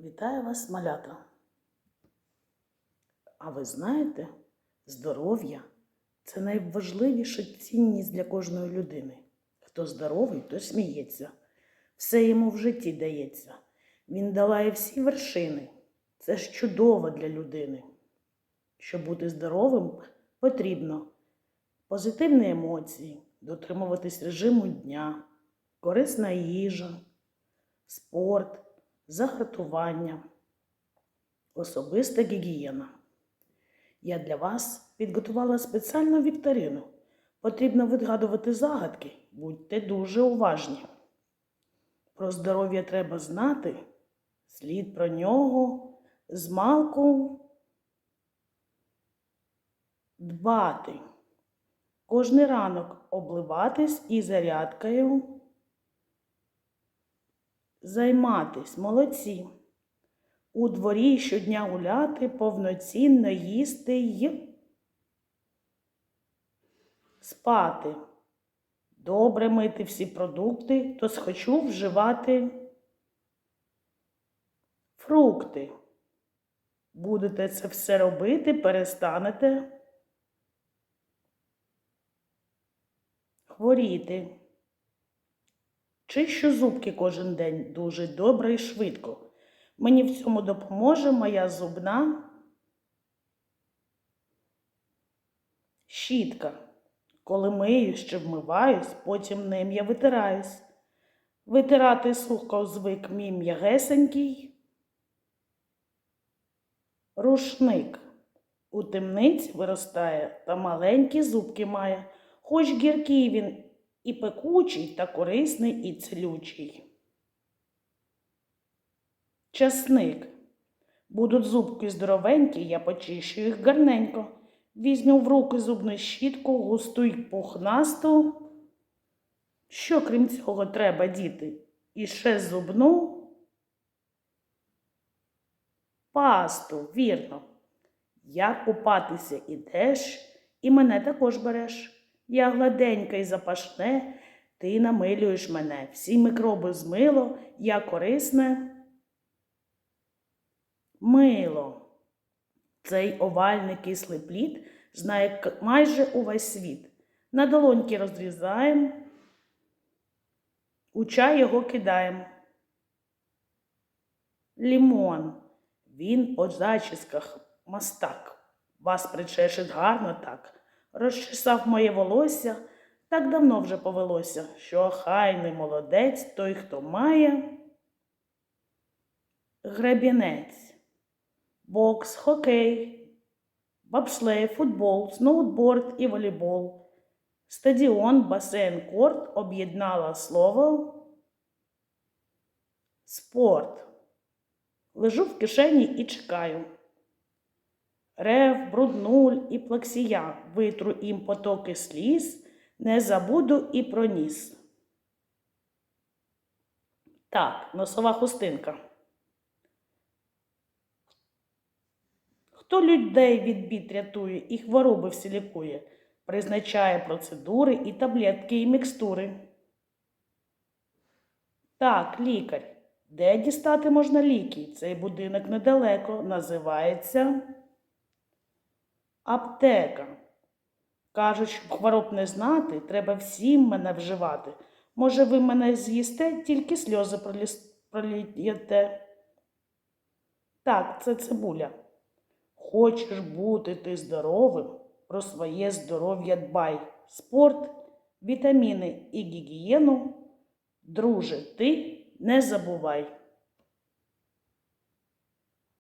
Вітаю вас, малята. А ви знаєте, здоров'я це найважливіша цінність для кожної людини. Хто здоровий, той сміється. Все йому в житті дається. Він долає всі вершини. Це ж чудово для людини. Щоб бути здоровим, потрібно позитивні емоції, дотримуватись режиму дня, корисна їжа, спорт, загартування, особиста гігієна. Я для вас підготувала спеціальну вікторину. Потрібно відгадувати загадки, будьте дуже уважні. Про здоров'я треба знати, слід про нього змалку дбати. Кожний ранок обливатись і зарядкою займатись, молодці. У дворі щодня гуляти, повноцінно їсти й спати. Добре мити всі продукти, то схочу вживати фрукти. Будете це все робити, перестанете хворіти. Чищу зубки кожен день дуже добре і швидко. Мені в цьому допоможе моя зубна щітка. Коли миюсь чи вмиваюсь, потім ним я витираюсь. Витирати сухо звик мій м'ягесенький. Рушник. У темниці виростає та маленькі зубки має, хоч гіркий він і пекучий, та корисний і цілючий. Часник. Будуть зубки здоровенькі, я почищу їх гарненько. Візьму в руки зубну щітку, густу й пухнасту. Що крім цього треба, діти? І ще зубну пасту, вірно. Як купатися ідеш, і мене також береш. Я гладенька й запашне, ти намилюєш мене. Всі микроби змило, я корисне. Мило. Цей овальний кислий плід знає майже увесь світ. На долоньки розрізаємо, у чай його кидаємо. Лімон. Він по зачісках мастак. Вас причешить гарно так. Розчесав моє волосся, так давно вже повелося, що охайний молодець той, хто має гребінець, бокс, хокей, бобслей, футбол, сноутборд і волейбол. Стадіон, басейн, корт об'єднала слово спорт. Лежу в кишені і чекаю. Рев, бруднуль і плаксія, витру їм потоки сліз, не забуду і про ніс. Так, носова хустинка. Хто людей від бід рятує і хвороби всі лікує, призначає процедури і таблетки і мікстури. Так, лікар. Де дістати можна ліки? Цей будинок недалеко називається аптека. Кажуть, хвороб не знати, треба всім мене вживати. Може, ви мене з'їсте, тільки сльози пролієте. Так, це цибуля. Хочеш бути ти здоровим, про своє здоров'я дбай. Спорт, вітаміни і гігієну, друже, ти не забувай.